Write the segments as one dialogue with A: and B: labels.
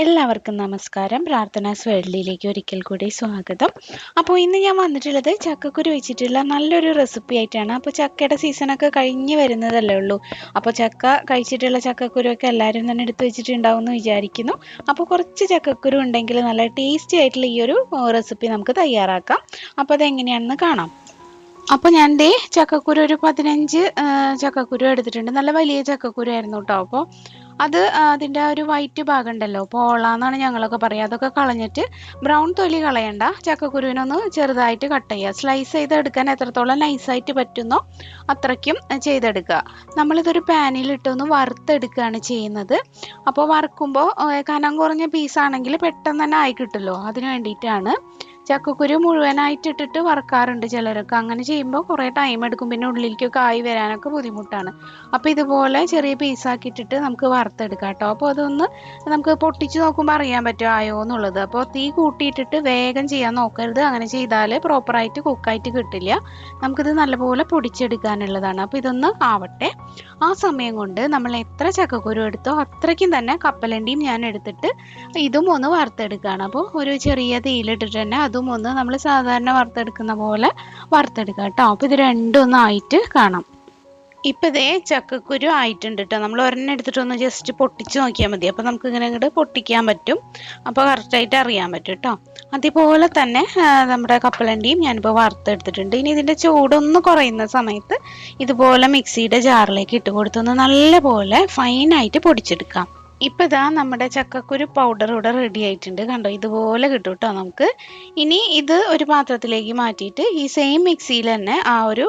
A: എല്ലാവർക്കും നമസ്കാരം. പ്രാർത്ഥനാസ് വേൾഡിലേക്ക് ഒരിക്കൽ കൂടി സ്വാഗതം. അപ്പോൾ ഇന്ന് ഞാൻ വന്നിട്ടുള്ളത് ചക്കക്കുരു വെച്ചിട്ടുള്ള നല്ലൊരു റെസിപ്പി ആയിട്ടാണ്. അപ്പോൾ ചക്കയുടെ സീസണൊക്കെ കഴിഞ്ഞ് വരുന്നതല്ലേ ഉള്ളൂ. അപ്പോൾ ചക്ക കഴിച്ചിട്ടുള്ള ചക്കക്കുരു ഒക്കെ എല്ലാവരും തന്നെ എടുത്ത് വെച്ചിട്ടുണ്ടാവും എന്ന് വിചാരിക്കുന്നു. അപ്പോൾ കുറച്ച് ചക്കക്കുരു ഉണ്ടെങ്കിൽ നല്ല ടേസ്റ്റി ആയിട്ടുള്ള ഈ ഒരു റെസിപ്പി നമുക്ക് തയ്യാറാക്കാം. അപ്പോൾ അതെങ്ങനെയാണെന്ന് കാണാം. അപ്പോൾ ഞാൻ ദേ ചക്കക്കുരു ഒരു പതിനഞ്ച് ചക്കക്കുരു എടുത്തിട്ടുണ്ട്. നല്ല വലിയ ചക്കക്കുരു ആയിരുന്നു കേട്ടോ. അപ്പോൾ അത് അതിന്റെ ആ ഒരു വൈറ്റ് ഭാഗം ഉണ്ടല്ലോ പോള എന്നാണ് ഞങ്ങളൊക്കെ പറയുക അതൊക്കെ കളഞ്ഞിട്ട് ബ്രൗൺ തൊലി കളയണ്ട. ചക്കക്കുരുവിനൊന്ന് ചെറുതായിട്ട് കട്ട് ചെയ്യുക സ്ലൈസ് ചെയ്തെടുക്കാൻ എത്രത്തോളം നൈസായിട്ട് പറ്റുന്നോ അത്രയ്ക്കും ചെയ്തെടുക്കുക. നമ്മളിതൊരു പാനിലിട്ടൊന്ന് വറുത്തെടുക്കുകയാണ് ചെയ്യുന്നത്. അപ്പോൾ വറുക്കുമ്പോൾ കനം കുറഞ്ഞ പീസാണെങ്കിൽ പെട്ടെന്ന് തന്നെ ആയി കിട്ടുമല്ലോ. അതിന് വേണ്ടിയിട്ടാണ്. ചക്കക്കുരു മുഴുവനായിട്ട് ഇട്ടിട്ട് വറക്കാറുണ്ട് ചിലരൊക്കെ. അങ്ങനെ ചെയ്യുമ്പോൾ കുറേ ടൈം എടുക്കും. പിന്നെ ഉള്ളിലേക്കൊക്കെ ആയി വരാനൊക്കെ ബുദ്ധിമുട്ടാണ്. അപ്പൊ ഇതുപോലെ ചെറിയ പീസാക്കി ഇട്ടിട്ട് നമുക്ക് വറുത്തെടുക്കാം കേട്ടോ. അപ്പോൾ അതൊന്ന് നമുക്ക് പൊട്ടിച്ച് നോക്കുമ്പോൾ അറിയാൻ പറ്റും ആയോ എന്നുള്ളത്. അപ്പോൾ തീ കൂട്ടിയിട്ടിട്ട് വേഗം ചെയ്യാൻ നോക്കരുത്. അങ്ങനെ ചെയ്താൽ പ്രോപ്പറായിട്ട് കുക്കായിട്ട് കിട്ടില്ല. നമുക്കിത് നല്ലപോലെ പൊടിച്ചെടുക്കാനുള്ളതാണ്. അപ്പോൾ ഇതൊന്ന് ആവട്ടെ. ആ സമയം കൊണ്ട് നമ്മൾ എത്ര ചക്കക്കുരു എടുത്തോ അത്രയ്ക്കും തന്നെ കപ്പലണ്ടിയും ഞാൻ എടുത്തിട്ട് ഇതും ഒന്ന് വറുത്തെടുക്കുകയാണ് അപ്പോൾ ഒരു ചെറിയ തീയിലിട്ടിട്ട് തന്നെ അതും ഒന്ന് നമ്മൾ സാധാരണ വറുത്തെടുക്കുന്ന പോലെ വറുത്തെടുക്കുക കേട്ടോ. അപ്പോൾ ഇത് രണ്ടും ഒന്നായിട്ട് കാണാം. ഇപ്പം ഇതേ ചക്കക്കുരു ആയിട്ടുണ്ട് കേട്ടോ. നമ്മൾ ഒരെണ്ണം എടുത്തിട്ടൊന്ന് ജസ്റ്റ് പൊട്ടിച്ച് നോക്കിയാൽ മതി. അപ്പോൾ നമുക്ക് ഇങ്ങനെ ഇങ്ങോട്ട് പൊട്ടിക്കാൻ പറ്റും. അപ്പോൾ കറക്റ്റായിട്ട് അറിയാൻ പറ്റും കേട്ടോ. അതേപോലെ തന്നെ നമ്മുടെ കപ്പലണ്ടിയും ഞാനിപ്പോൾ വറുത്തെടുത്തിട്ടുണ്ട്. ഇനി ഇതിന്റെ ചൂടൊന്ന് കുറയുന്ന സമയത്ത് ഇതുപോലെ മിക്സിയുടെ ജാറിലേക്ക് ഇട്ട് കൊടുത്തൊന്ന് നല്ലപോലെ ഫൈനായിട്ട് പൊടിച്ചെടുക്കാം. ഇപ്പം ഇതാ നമ്മുടെ ചക്കക്കുരു പൗഡർ ഇവിടെ റെഡി ആയിട്ടുണ്ട്. കണ്ടോ ഇതുപോലെ കിട്ടും കേട്ടോ നമുക്ക്. ഇനി ഇത് ഒരു പാത്രത്തിലേക്ക് മാറ്റിയിട്ട് ഈ സെയിം മിക്സിയിൽ തന്നെ ആ ഒരു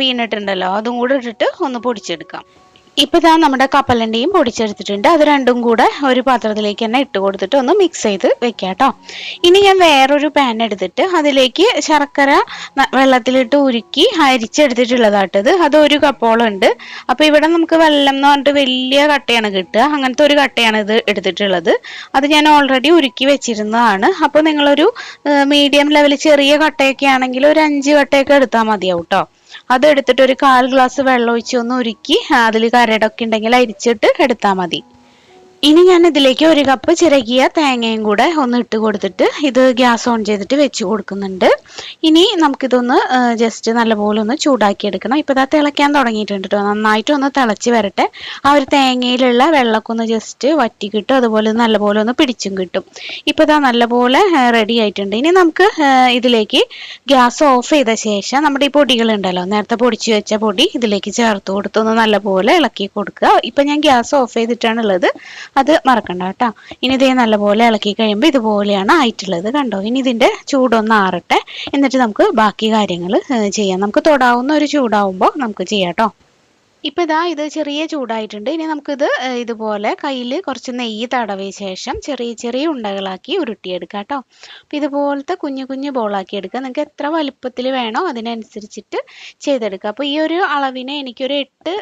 A: പീനട്ട് ഉണ്ടല്ലോ അതും കൂടെ ഇട്ടിട്ട് ഒന്ന് പൊടിച്ചെടുക്കാം. ഇപ്പം ഇതാ നമ്മുടെ കപ്പലണ്ടിയും പൊടിച്ചെടുത്തിട്ടുണ്ട്. അത് രണ്ടും കൂടെ ഒരു പാത്രത്തിലേക്ക് തന്നെ ഇട്ട് കൊടുത്തിട്ട് ഒന്ന് മിക്സ് ചെയ്ത് വെക്കാട്ടോ കേട്ടോ. ഇനി ഞാൻ വേറൊരു പാൻ എടുത്തിട്ട് അതിലേക്ക് ശർക്കര വെള്ളത്തിലിട്ട് ഉരുക്കി അരിച്ചെടുത്തിട്ടുള്ളതാട്ടത് അത് ഒരു കപ്പോളം ഉണ്ട്. അപ്പോൾ ഇവിടെ നമുക്ക് വെള്ളം എന്ന് പറഞ്ഞിട്ട് വലിയ കട്ടയാണ് കിട്ടുക. അങ്ങനത്തെ ഒരു കട്ടയാണ് ഇത് എടുത്തിട്ടുള്ളത്. അത് ഞാൻ ഓൾറെഡി ഉരുക്കി വെച്ചിരുന്നതാണ്. അപ്പോൾ നിങ്ങളൊരു മീഡിയം ലെവൽ ചെറിയ കട്ടയൊക്കെ ആണെങ്കിൽ ഒരു അഞ്ച് കട്ടയൊക്കെ എടുത്താൽ മതിയാവും കേട്ടോ. അത് എടുത്തിട്ട് ഒരു കാൽ ഗ്ലാസ് വെള്ളം ഒഴിച്ച് ഒന്ന് ഉരുക്കി അതിൽ കരടൊക്കെ ഉണ്ടെങ്കിൽ അരിച്ചിട്ട് എടുത്താൽ മതി. ഇനി ഞാൻ ഇതിലേക്ക് ഒരു കപ്പ് ചിരകിയ തേങ്ങയും കൂടെ ഒന്ന് ഇട്ട് കൊടുത്തിട്ട് ഇത് ഗ്യാസ് ഓൺ ചെയ്തിട്ട് വെച്ച് കൊടുക്കുന്നുണ്ട്. ഇനി നമുക്കിതൊന്ന് ജസ്റ്റ് നല്ലപോലെ ഒന്ന് ചൂടാക്കി എടുക്കണം ഇപ്പോൾ ഇതാ തിളയ്ക്കാൻ തുടങ്ങിയിട്ടുണ്ട് കേട്ടോ നന്നായിട്ടൊന്ന് തിളച്ച് വരട്ടെ. ആ ഒരു തേങ്ങയിലുള്ള വെള്ളമൊക്കെ ഒന്ന് ജസ്റ്റ് വറ്റി കിട്ടും അതുപോലെ നല്ലപോലെ ഒന്ന് പിടിച്ചും കിട്ടും. ഇപ്പോൾ ഇതാ നല്ലപോലെ റെഡി ആയിട്ടുണ്ട്. ഇനി നമുക്ക് ഇതിലേക്ക് ഗ്യാസ് ഓഫ് ചെയ്ത ശേഷം നമ്മുടെ ഈ പൊടികളുണ്ടല്ലോ നേരത്തെ പൊടിച്ചു വെച്ച പൊടി ഇതിലേക്ക് ചേർത്ത് കൊടുത്തൊന്ന് നല്ലപോലെ ഇളക്കി കൊടുക്കുക. ഇപ്പം ഞാൻ ഗ്യാസ് ഓഫ് ചെയ്തിട്ടാണുള്ളത്. അത് മറക്കണ്ട കേട്ടോ. ഇനി ഇതേ നല്ലപോലെ ഇളക്കി കഴിയുമ്പോൾ ഇതുപോലെയാണ് ആയിട്ടുള്ളത് കണ്ടോ? ഇനി ഇതിന്റെ ചൂടൊന്ന് ആറട്ടെ. എന്നിട്ട് നമുക്ക് ബാക്കി കാര്യങ്ങൾ ചെയ്യാം. നമുക്ക് തൊടാവുന്ന ഒരു ചൂടാവുമ്പോൾ നമുക്ക് ചെയ്യാം കേട്ടോ. ഇപ്പം ഇതാ ഇത് ചെറിയ ചൂടായിട്ടുണ്ട്. ഇനി നമുക്കിത് ഇതുപോലെ കയ്യിൽ കുറച്ച് നെയ്യ് തടവിയ ശേഷം ചെറിയ ചെറിയ ഉണ്ടകളാക്കി ഉരുട്ടിയെടുക്കാം കേട്ടോ. അപ്പം ഇതുപോലത്തെ കുഞ്ഞു കുഞ്ഞു ബോളാക്കി എടുക്കുക നിങ്ങൾക്ക് എത്ര വലുപ്പത്തിൽ വേണോ അതിനനുസരിച്ചിട്ട് ചെയ്തെടുക്കുക അപ്പോൾ ഈ ഒരു അളവിന് എനിക്കൊരു എട്ട്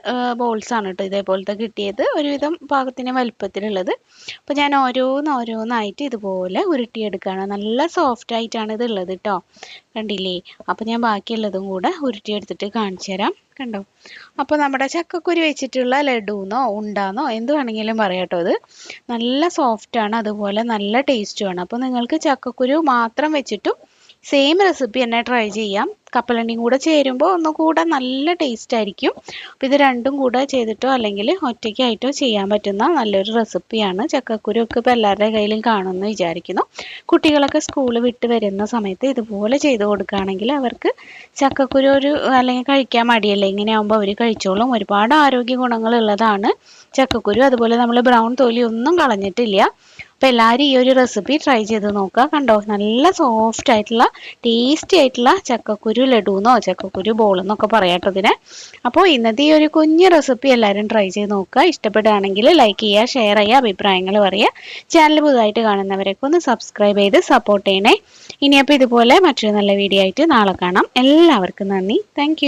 A: ബോൾസ് ആണ് കേട്ടോ ഇതേപോലത്തെ കിട്ടിയത്. ഒരുവിധം പാകത്തിന് വലുപ്പത്തിലുള്ളത്. അപ്പോൾ ഞാൻ ഓരോന്ന് ഓരോന്നായിട്ട് ഇതുപോലെ ഉരുട്ടിയെടുക്കുകയാണ്. നല്ല സോഫ്റ്റ് ആയിട്ടാണ് ഇത് ഉള്ളത് കേട്ടോ. കണ്ടില്ലേ? അപ്പോൾ ഞാൻ ബാക്കിയുള്ളതും കൂടെ ഉരുട്ടിയെടുത്തിട്ട് കാണിച്ചു തരാം കണ്ടോ? അപ്പോൾ നമ്മുടെ ചക്കക്കുരു വെച്ചിട്ടുള്ള ലഡുന്നോ ഉണ്ടാന്നോ എന്ത് വേണമെങ്കിലും പറയാട്ടോ അത്. നല്ല സോഫ്റ്റ് ആണ് അതുപോലെ നല്ല ടേസ്റ്റുമാണ് അപ്പോൾ നിങ്ങൾക്ക് ചക്കക്കുരു മാത്രം വെച്ചിട്ടും സെയിം റെസിപ്പി തന്നെ ട്രൈ ചെയ്യാം. കപ്പലണ്ടിയും കൂടെ ചേരുമ്പോൾ ഒന്നുകൂടെ നല്ല ടേസ്റ്റ് ആയിരിക്കും. അപ്പോൾ ഇത് രണ്ടും കൂടെ ചെയ്തിട്ടോ അല്ലെങ്കിൽ ഒറ്റയ്ക്കായിട്ടോ ചെയ്യാൻ പറ്റുന്ന നല്ലൊരു റെസിപ്പിയാണ് ചക്കക്കുരു ഒക്കെ ഇപ്പോൾ എല്ലാവരുടെ കയ്യിലും കാണുമെന്ന് വിചാരിക്കുന്നു. കുട്ടികളൊക്കെ സ്കൂൾ വിട്ട് വരുന്ന സമയത്ത് ഇതുപോലെ ചെയ്ത് കൊടുക്കുകയാണെങ്കിൽ അവർക്ക് ചക്കക്കുരു ഒരു അല്ലെങ്കിൽ കഴിക്കാൻ മടിയല്ലേ? ഇങ്ങനെ ആകുമ്പോൾ അവർ കഴിച്ചോളും. ഒരുപാട് ആരോഗ്യ ഗുണങ്ങളുള്ളതാണ് ചക്കക്കുരു. അതുപോലെ നമ്മൾ ബ്രൗൺ തൊലി ഒന്നും കളഞ്ഞിട്ടില്ല. അപ്പോൾ എല്ലാവരും ഈ ഒരു റെസിപ്പി ട്രൈ ചെയ്ത് നോക്കുക. കണ്ടോ? നല്ല സോഫ്റ്റ് ആയിട്ടുള്ള ടേസ്റ്റി ആയിട്ടുള്ള ചക്കക്കുരു ലഡുന്നോ ചക്കക്കുരു ബോളെന്നൊക്കെ പറയാട്ടോ ഇതിനെ. അപ്പോൾ ഇന്നത്തെ ഈ ഒരു കുഞ്ഞു റെസിപ്പി എല്ലാവരും ട്രൈ ചെയ്ത് നോക്കുക. ഇഷ്ടപ്പെടുകയാണെങ്കിൽ ലൈക്ക് ചെയ്യുക ഷെയർ ചെയ്യുക അഭിപ്രായങ്ങൾ പറയുക. ചാനൽ പുതുതായിട്ട് കാണുന്നവരൊക്കെ ഒന്ന് സബ്സ്ക്രൈബ് ചെയ്ത് സപ്പോർട്ട് ചെയ്യണേ. ഇനിയപ്പോൾ ഇതുപോലെ മറ്റൊരു നല്ല വീഡിയോ ആയിട്ട് നാളെ കാണാം. എല്ലാവർക്കും നന്ദി. താങ്ക്